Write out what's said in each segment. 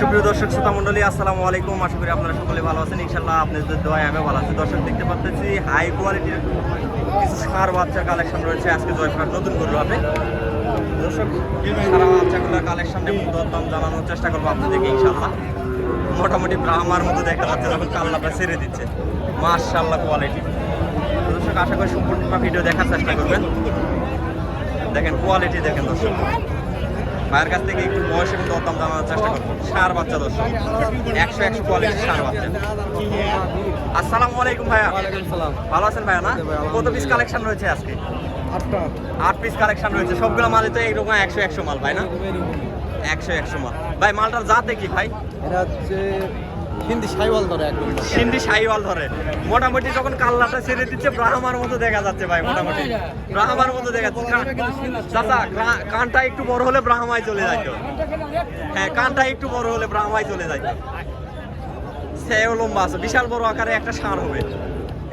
সুপ্রিয় দর্শক শ্রোতা মন্ডলী আসসালামু আলাইকুম। আশা করি আপনারা সকলে ভালো আছেন। ইনশাল্লাহ আপনাদের দোয়ায় আমি ভালো আছি। দর্শক, দেখতে পাচ্ছি হাই কোয়ালিটির কিছু সার বাচ্চার কালেকশন রয়েছে। আজকে জয়ফার নতুন করল আপনি দর্শক, সারা বাচ্চাগুলোর কালেকশনে দাম জানানোর চেষ্টা করব আপনাদেরকে ইনশাল্লাহ মোটামুটি ব্রাহ্মার মতো দেখা যাচ্ছে যখন কাল্লাটা ছেড়ে দিচ্ছে। মার্শাল্লাহ কোয়ালিটি দর্শক, আশা করি সম্পূর্ণ ভিডিও দেখার চেষ্টা করবেন। দেখেন কোয়ালিটি দেখেন দর্শক। ভাইয়ের কাছ থেকে একটু বয়স এবং দরদাম জানানোর চেষ্টা করব। সার বাচ্চা দর্শক একশো একশো কোয়ালিটির সার বাচ্চা। আসসালামু আলাইকুম ভাইয়া। ভালো আছেন ভাইয়া না? কত পিস কালেকশন রয়েছে আজকে? আট পিস কালেকশন রয়েছে। সবগুলো মালে তো এইরকম একশো একশো মাল ভাই না? একশো একশো মাল। ভাই মালটার জাতে দেখি ভাই? এটা হচ্ছে হিন্দি সাইওয়াল ধরে একদম সিন্ধি শাহিওয়াল ধরে। মোটামুটি যখন কাল্লাটা ছেড়ে দিচ্ছে, ব্রাহ্মার মতো দেখা যাচ্ছে ভাই, মোটামুটি। ব্রাহ্মার মতো দেখা যাচ্ছে। চাচা কানটা একটু বড় হলে ব্রাহ্মায় চলে যাইতো। হ্যাঁ কানটা একটু বড় হলে ব্রাহ্মায় চলে যাইতো। সেও লম্বা আছে, বিশাল বড় আকারে একটা ষাঁড় হবে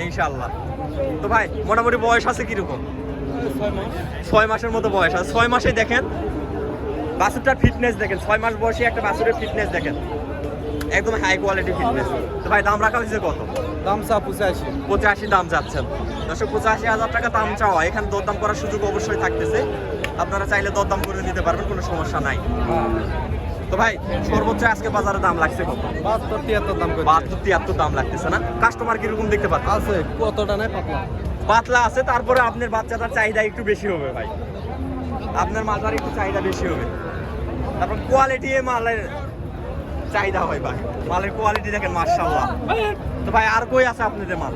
ইনশাল্লাহ তো ভাই, মোটামুটি বয়স আছে কীরকম? ছয় মাসের মতো বয়স আছে। ছয় মাসে দেখেন, বাছুরটার ফিটনেস দেখেন। ছয় মাস বয়সে একটা বাছুরের ফিটনেস দেখেন। একদম হাই কোয়ালিটি ফিটনেস তো ভাই দাম রাখা হয়েছে কত? দাম চা পঁচাশি। পঁচাশি দাম যাচ্ছেন। দশশো পঁচাশি হাজার টাকা দাম চাওয়া। এখানে দরদাম করার সুযোগ অবশ্যই থাকতেছে। আপনারা চাইলে দরদাম করে দিতে পারবেন কোনো সমস্যা নাই। তো ভাই সর্বোচ্চ আজকে বাজারে দাম লাগছে কত? বাহাত্তর তিয়াত্তর দাম বাহাত্তর তিয়াত্তর দাম লাগতেছে না? কাস্টমার কীরকম দেখতে পাচ্ছেন? আছে কতটা নাই পাতলা। পাতলা আছে তারপরে আপনার বাচ্চাটার চাহিদা একটু বেশি হবে ভাই। আপনার মালটার একটু চাহিদা বেশি হবে। তারপর কোয়ালিটি মালের চাহিদা হয় ভাই। মালের কোয়ালিটি দেখেন মার্শাল্লাহ তো ভাই, আর কই আছে আপনাদের মাল?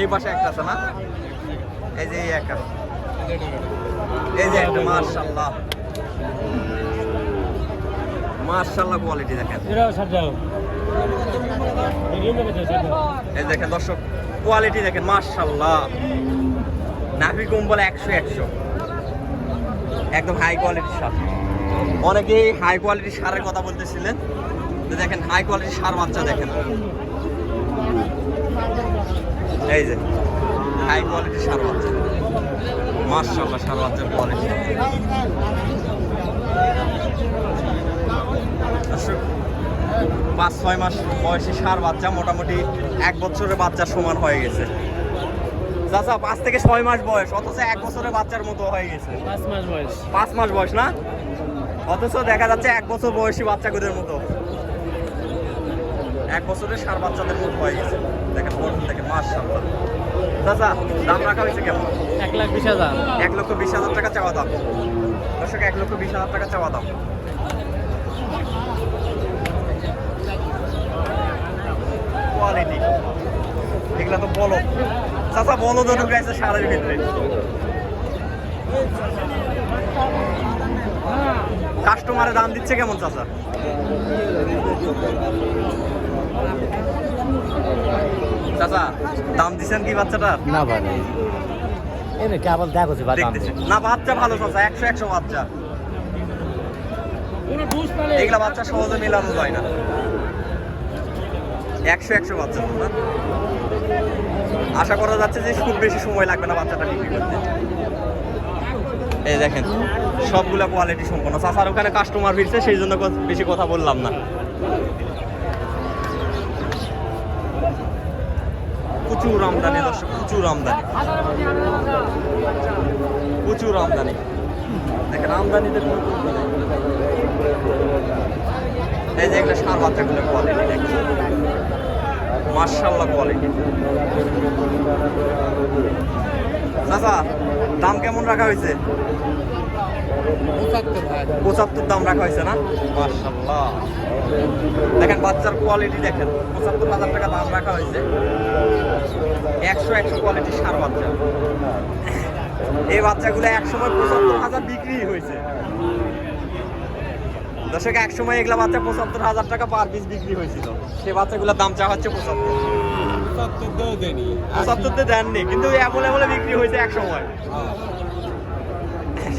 এই পাশে একটা আছে না? এই যে একটা। এই যে একটা মার্শাল্লাহ কোয়ালিটি দেখেন। এই দেখেন দর্শক কোয়ালিটি দেখেন একশো একশো। একদম হাই কোয়ালিটির সার অনেকেই হাই কোয়ালিটির সারের কথা বলতেছিলেন। তো দেখেন হাই কোয়ালিটির সার বাচ্চা দেখেন। এই যে হাই কোয়ালিটির সার বাচ্চা। মার্শাল্লাহ সার বাচ্চার কোয়ালিটি পাঁচ ছয় মাস বয়সী সার বাচ্চা মোটামুটি এক বছরের বাচ্চার সমান হয়ে গেছে। চাচা পাঁচ থেকে ছয় মাস বয়স অথচ এক বছরের বাচ্চার মতো হয়ে গেছে। পাঁচ মাস বয়স। পাঁচ মাস বয়স না? অথচ দেখা যাচ্ছে এক বছর বয়সী বাচ্চাগুলোর মতো। এক বছরের সার বাচ্চাদের মতো হয়ে গেছে। দেখেন বড় দেখেন মাশাআল্লাহ। চাচা দাম রাখা হয়েছে কেমন? এক লাখ বিশ হাজার। এক লক্ষ বিশ হাজার টাকা চাওয়া দাম। দর্শক এক লক্ষ বিশ হাজার টাকা চাওয়া দাম। কোয়ালিটি এগুলা তো বলো। চাচা বলো তো ঢুকাইছে সারের ভিতরে। কাস্টমারে দাম দিচ্ছে কেমন চাচা? চাচা দাম দিচ্ছেন কি বাচ্চাটার? না ভাই। এনে কেবল দেখো না বাচ্চা ভালো চাচা একশো একশো বাচ্চা। এগুলা বাচ্চা সহজে মেলানো যায় না। একশো একশো বাচ্চা না। আশা করা যাচ্ছে যে খুব বেশি সময় লাগবে না বাচ্চাটা বিক্রি করতে। এই দেখেন, সবগুলা কোয়ালিটি সম্পন্ন। চাচার ওখানে কাস্টমার ফিরছে সেই জন্য বেশি কথা বললাম না। প্রচুর আমদানি, দর্শক, প্রচুর আমদানি। প্রচুর আমদানি। দেখেন, আমদানিতে এই যে একটা সার বাচ্চাগুলো কোয়ালিটি দেখছি মার্শাল্লাহ কোয়ালিটি চাচা, দাম কেমন রাখা হয়েছে? পঁচাত্তর দাম রাখা হয়েছে না? দেখেন, বাচ্চার কোয়ালিটি দেখেন, পঁচাত্তর হাজার টাকা দাম রাখা হয়েছে। একশো একশো কোয়ালিটির সার বাচ্চা। এই বাচ্চাগুলো একসময় পঁচাত্তর হাজার বিক্রি হয়েছে। দর্শক এক সময় এগুলা বাচ্চা পঁচাত্তর হাজার টাকা পার পিস বিক্রি হয়েছিল। সে বাচ্চাগুলোর দাম চা হচ্ছে পঁচাত্তর। পঁচাত্তরতে দেননি কিন্তু এমন এমন বিক্রি হয়েছে এক সময়।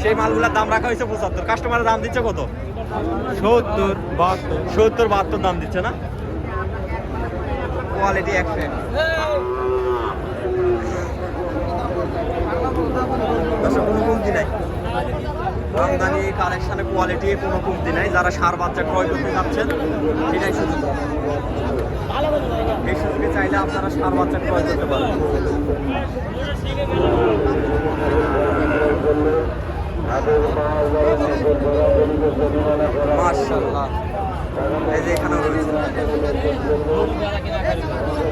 সেই মালগুলোর দাম রাখা হয়েছে পঁচাত্তর। কাস্টমারের দাম দিচ্ছে কত? সত্তর বাহাত্তর। সত্তর বাহাত্তর দাম দিচ্ছে না? কোয়ালিটি একশো দর্শক কোনো কমতি নাই? আমদানি কালেকশনে কোয়ালিটি কোনো কমতি নাই। যারা সার বাচ্চা ক্রয় করতে যাচ্ছেন এটাই সুযোগ। এই সুযোগে চাইলে আপনারা সার বাচ্চা ক্রয় করতে পারেন। মার্শাল্লাহ এই যে এখানেও রয়েছে।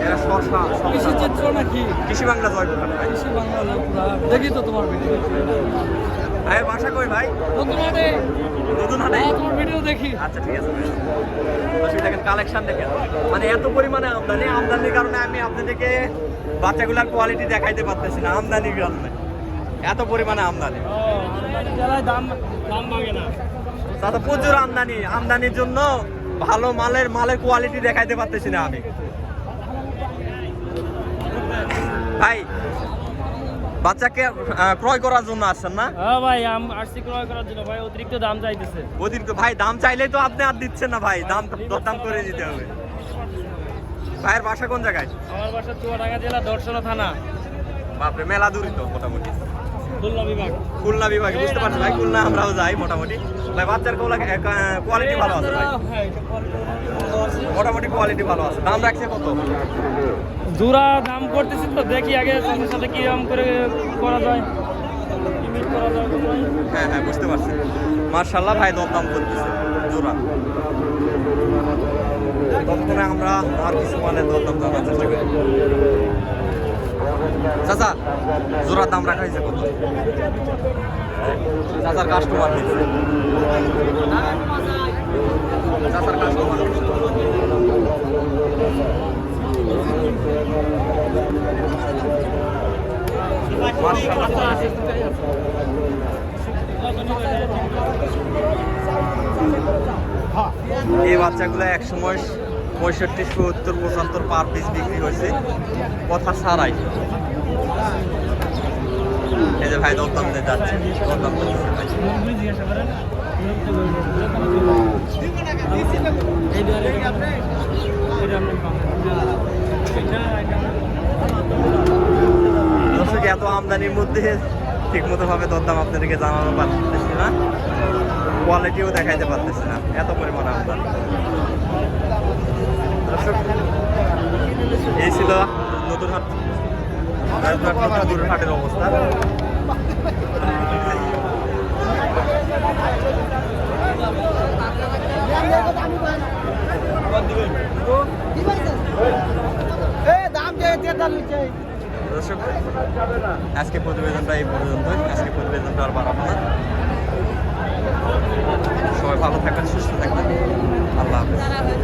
এরা শর্ষা কৃষি চিত্র নাকি? কৃষি বাংলা পুরা। দেখি তো তোমার ভিডিও ভাই বাসা কই ভাই? নতুন হাটে নতুন হাটে হ্যাঁ, তোমার ভিডিও দেখি। আচ্ছা ঠিক আছে ভাই দেখেন কালেকশন দেখেন। মানে এত পরিমাণে আমদানি আমদানির কারণে আমি আপনাদেরকে বাচ্চাগুলোর কোয়ালিটি দেখাইতে পারতেছি না আমদানির কারণে। এত পরিমাণে আমদানি। দাম দাম না। তাতে প্রচুর আমদানি আমদানির জন্য ভালো মালের মালের কোয়ালিটি দেখাইতে পারতেছি না আমি। ভাই বাচ্চাকে ক্রয় করার জন্য আসছেন না? হ্যাঁ ভাই আম আরসি ক্রয় করার জন্য। ভাই অতিরিক্ত দাম চাইতেছে। অতিরিক্ত ভাই দাম চাইলেই তো আপনি আর দিচ্ছেন না ভাই। দাম দরদাম করে দিতে হবে। ভাইয়ের বাসা কোন জায়গায়? আমার বাসা চুয়াডাঙ্গা জেলা দর্শনা থানা। বাপরে মেলা দূরই তো মোটামুটি। খুলনা বিভাগ। খুলনা বিভাগে বুঝতে পারছি ভাই? খুলনা আমরাও যাই মোটামুটি। ভাই বাচ্চার কোলা কোয়ালিটি ভালো আছে ভাই? হ্যাঁ, মোটামুটি কোয়ালিটি ভালো আছে। দাম রাখছে কত? জোড়া দাম করতেছি তো দেখি আগে তোমার সাথে কীরকম করে করা যায়। করা যায় হ্যাঁ হ্যাঁ বুঝতে পারছি। মার্শাল্লাহ ভাই দরদাম করতেছে। জোড়া ততক্ষণে আমরা আর কিছু মালের দরদাম জানার চেষ্টা করি। চাচা জোড়ার দাম রাখা হয়েছে কত? চাচার কাস্টমার দিচ্ছে চাচার কাস্টমার এই বাচ্চাগুলো এক সময় পঁয়ষট্টি, সত্তর পঁচাত্তর পার পিস বিক্রি হয়েছে কথা ছাড়াই। এই যে ভাই দরদাম যাচ্ছে। এত আমদানির মধ্যে ঠিক মতো ভাবে দরদাম আপনাদেরকে জানানো পারতেছি না। কোয়ালিটিও দেখাইতে পারতেছি না, এত পরিমাণে দর্শক, এই ছিল নতুন হাট হাটের অবস্থা। দর্শক, আজকে প্রতিবেদনটা এই পর্যন্ত আজকে প্রতিবেদনটা আর বাড়াবো না। সবাই ভালো থাকবেন, সুস্থ থাকবেন। আল্লাহ হাফেজ।